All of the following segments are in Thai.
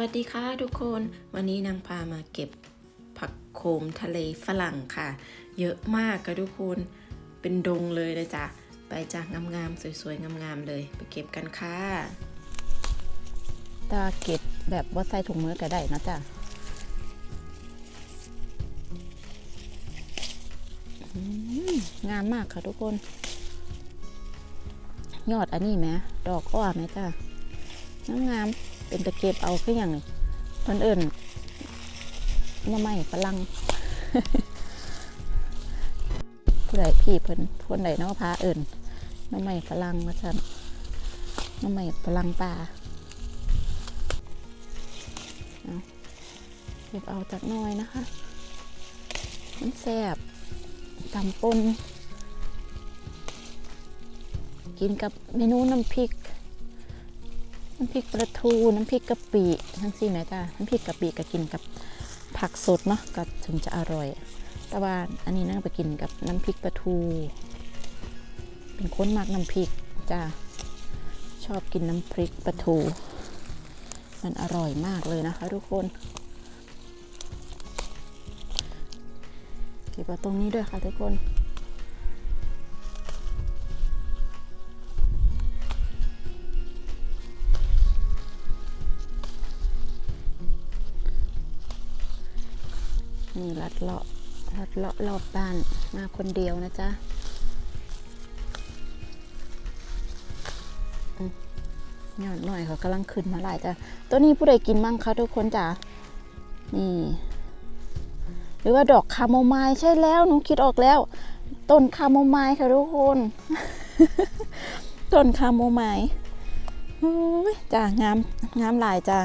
สวัสดีค่ะทุกคน วันนี้นางพามาเก็บผักโขมทะเลฝรั่งค่ะ เยอะมากค่ะทุกคนเป็นดงเลยนะจ๊ะไปจากงามๆสวยๆงามๆเลย ไปเก็บกันค่ะตาเก็บแบบว่าใส่ถุงมือก็ได้นะจ๊ะงามมากค่ะทุกคน ยอดอันนี้ไหมดอกอ้อไหมจ้ะงามงาม เป็นตะเก็บเอาขึ้นอย่างเพิ่นเอิ่นหน่ไม้ฝรั่งผู้ใดพี่เพิ่นคนใดเนาะพาเอิ่นหน่ไม้ฝรั่งมาจ้ะหน่อไม้ฝรั่งป่าเก็บเอาจากน้อยนะคะมันแซบตำปนกินกับเมนูน้ำพริก น้ำพริกปลาทูน้ำพริกกะปิทั้งสี่แม่จ้าน้ำพริกกะปิก็กินกับผักสดเนาะก็ถึงจะอร่อย แต่ว่าอันนี้น่าไปกินกับน้ำพริกปลาทู เป็นคนมากน้ำพริกจ้าชอบกินน้ำพริกปลาทู มันอร่อยมากเลยนะคะทุกคนเก็บไว้ตรงนี้ด้วยค่ะทุกคน นี่ลัดเลาะลัดเลาะรอบบ้านมาคนเดียวนะจ๊ะอืมยอดหน่อยเขากำลังขึ้นมาหลายจ้ะตัวนี้ผู้ใดกินมั่งคะทุกคนจ๋านี่หรือว่าดอกคาโมไมล์ใช่แล้วหนูคิดออกแล้ว ต้นคาโมไมล์ค่ะทุกคนต้นคาโมไมล์จ้างามงามหลายจ้า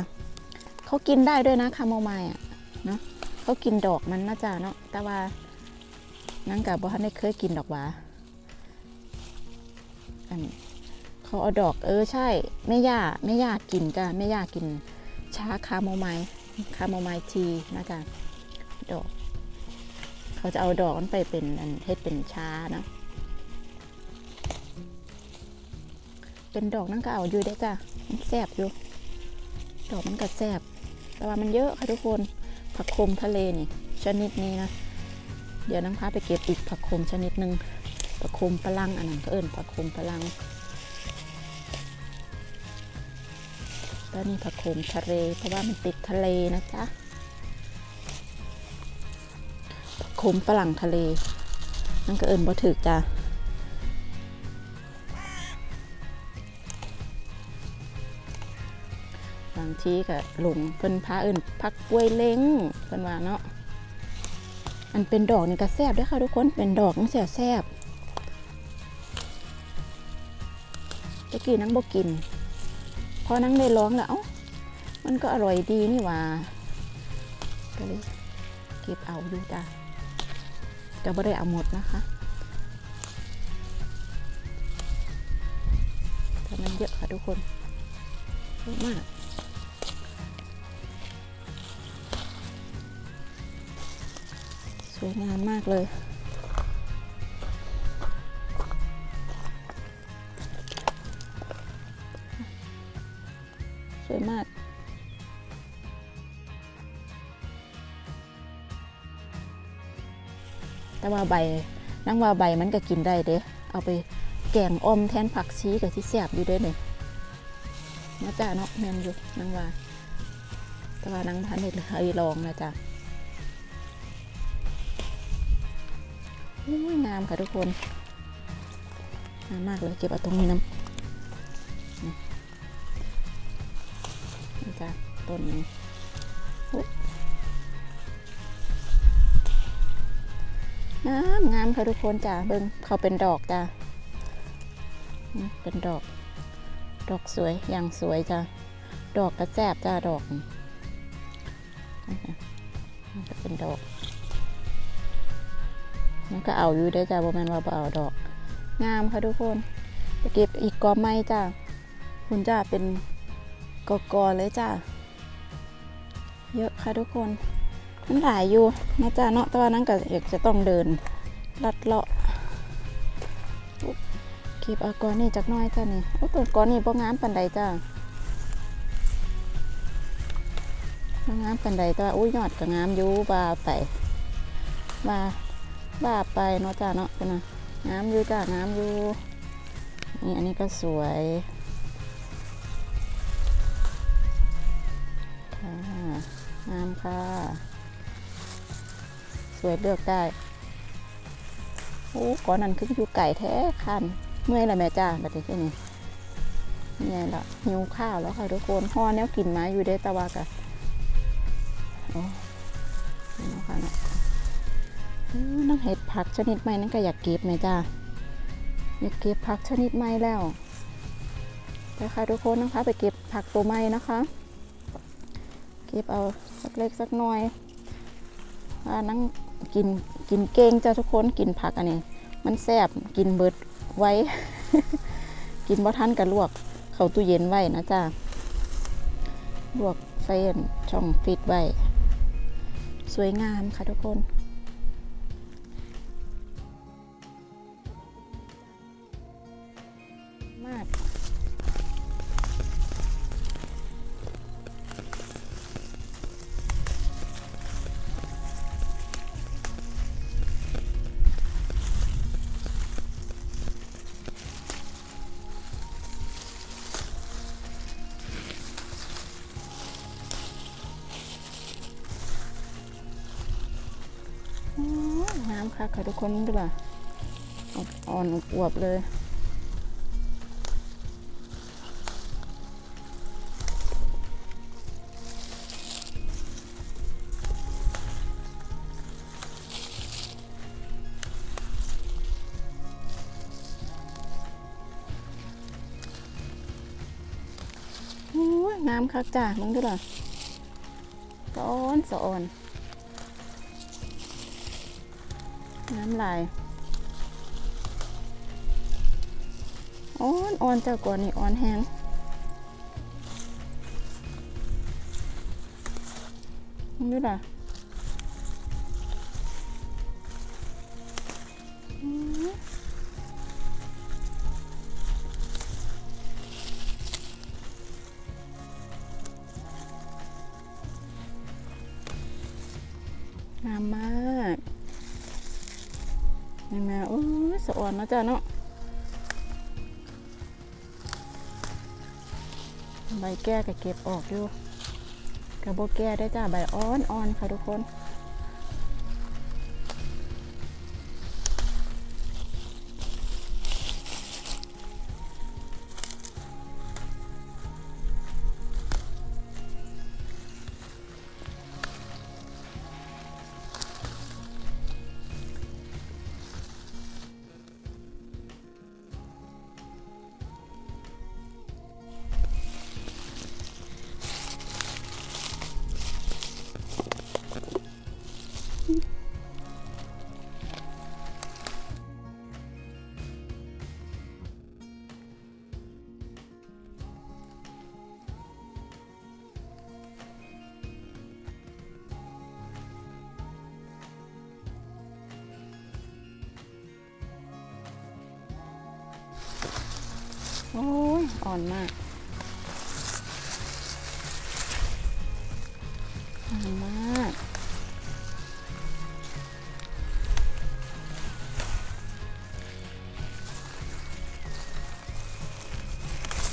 เขากินได้ด้วยนะคาโมไมล์อะเนาะ เขากินดอกมันนะจ้าเนาะแต่ว่านั่งกับบ่ทันได้เคยกินดอกหวาอันเขาเอาดอกเออใช่แม่ย่าแม่ย่ากินจ้าแม่ย่ากินชาคาโมไมล์คาโมไมล์ทีนะจ้าดอกเขาจะเอาดอกมันไปเป็นอันเฮ็ดเป็นชาเนาะเป็นดอกนั่นก็เอาอยู่ได้จ้ะมันแซ่บอยู่ ดอกมันก็แซ่บแต่ว่ามันเยอะค่ะทุกคน ผักโขมทะเลนี่ ชนิดนี้นะ เดี๋ยวนังพาไปเก็บอีกผักโขมชนิดหนึ่งผักโขมฝรั่งอันนั้นก็เอิ้นผักโขมฝรั่งแล้วนี่ผักโขมทะเล เพราะว่ามันติดทะเลนะจ๊ะโคมฝรั่งทะเล นั่นก็เอิญบ่ถึกจ้ะ บางทีก็หลงเพิ่นพาเอิญพักกล้วยเล้งเพิ่นว่าเนาะอันเป็นดอกนี่ก็แซ่บด้วยค่ะทุกคนเป็นดอกมันเสียแซ่บตะกี้นั่งบกิน พอนั่งได้ร้องแล้วเอ้ามันก็อร่อยดีนี่ว่าก็เลยเก็บเอาอยู่จ้ะจะไม่ได้เอาหมดนะคะแต่มันเยอะค่ะทุกคนเยอะมาก วยงามมากเลย สวยมากแต่ว่าใบนั่งว่าใบมันก็กินได้เด้เอาไปแกงอมแทนผักชีกับที่แซ่บอยู่ด้เนี่ยมาจ้าเนาะแมนอยู่นั่งว่า แต่ว่านั่งพันเด็ดเคยลองนะจ้ะ งามค่ะทุกคนงามมากเลยเก็บเอาตรงนี้น้ำนี่จ้ะต้นนี้งามงามค่ะทุกคนจ้าเบิ่งเขาเป็นดอกจ้าเป็นดอก ดอกสวยอย่างสวยจ้าดอกกระแจบจ้าดอก เป็นดอก มันก็เอาอยู่ได้จ้าบ่แม่นว่าบ่เอาดอก งามค่ะทุกคนไปเก็บอีกกอไม้จ้าคุณจ้าเป็นกอกอเลยจ้าเยอะค่ะทุกคนมันหลายอยู่นะจ๊ะเนาะแต่ว่านั้นก็อยากจะต้องเดินลัดเลาะเก็บอาก้อนนี่จักน้อยจ้ะนี่โอ้ตัวก้อนนี่บ่งามปานใดจ้ะบ่งามปันใดแต่ว่าอุ้ยยอดก็งามอยู่บ่าไปบ่า บ่าไปเนาะจ้าเนาะเป็นะงามอยู่จ้างามอยู่นี่อันนี้ก็สวยค่ะงามค่ะ สวยเลือกได้โอ้ก่อนนั้นคืออยู่ไก่แท้คันเมื่อยล้วแม่จ้าบัดนี้แค่นี้นี่ยละหิวข้าวแล้วค่ะทุกคนห่อแนวกินมาอยู่ได้ตะวากะโอ้ น้องเห็ดผักชนิดใหม่นั่นก็อยากเก็บไหมจ้าอยากเก็บผักชนิดใหม่แล้วไปค่ะทุกคนนะคะไปเก็บผักตัวใหม่นะคะ เก็บเอาสักเล็กสักน้อยว่านั่งกินกินเก่งจ้าทุกคนกินผักอันนี้ มันแซ่บกินเบิดไว้ กินบ่ทันกับลวก เข้าตู้เย็นไว้นะจ้าลวกใส่ช่องฟิตไว้สวยงามค่ะทุกคน น้ำค่ะค่ะทุกคนดูป่ะอ่อนอวบเลยโอ้ยงามคักจ้ามึงดูล่ะสออนสอน น้ำลายอ่อนอ่อนเจ้ากว่านี่อ่อนแห้งนี่ล่ะงามมาก นี่แม่โอ้ยสะอ่อนนะจ้าเนาะใบแก้ก็เก็บออกอยู่กระโบแก้ได้จ้าใบอ่อนอ่อนค่ะทุกคน โอ้ย อ่อนมาก อ่อนมาก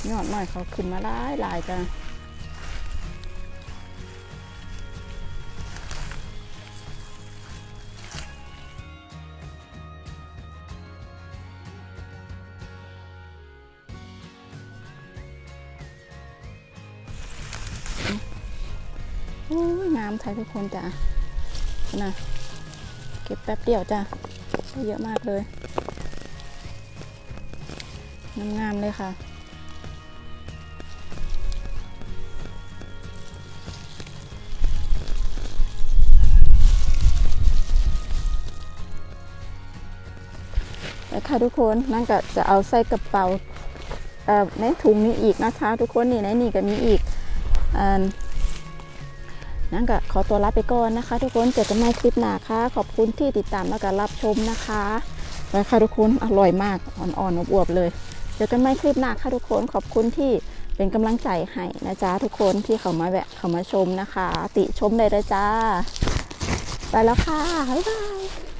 ยอดหน่อยเขาขึ้นมาหลายหลายจ้ะ งามไทยทุกคนจ้ะนะเก็บแป๊บเดียวจ้ะเยอะมากเลยงามๆเลยค่ะแล้วค่ะทุกคนนั่นก็จะเอาใส่กระเป๋าในถุงนี้อีกนะคะ ทุกคนนี่ในนี่ก็มีอีกอ่า นั่นก็ขอตัวลาไปก่อนนะคะ ทุกคนเจอกันใหม่คลิปหน้าค่ะ ขอบคุณที่ติดตามและก็รับชมนะคะไปค่ะทุกคนอร่อยมากอ่อนๆอวบๆเลย เจอกันใหม่คลิปหน้าค่ะทุกคนขอบคุณที่เป็นกำลังใจให้นะจ๊ะทุกคนที่เขามาแวะเขามาชมนะคะ ติชมได้เลยจ้าไปแล้วค่ะบ๊ายบาย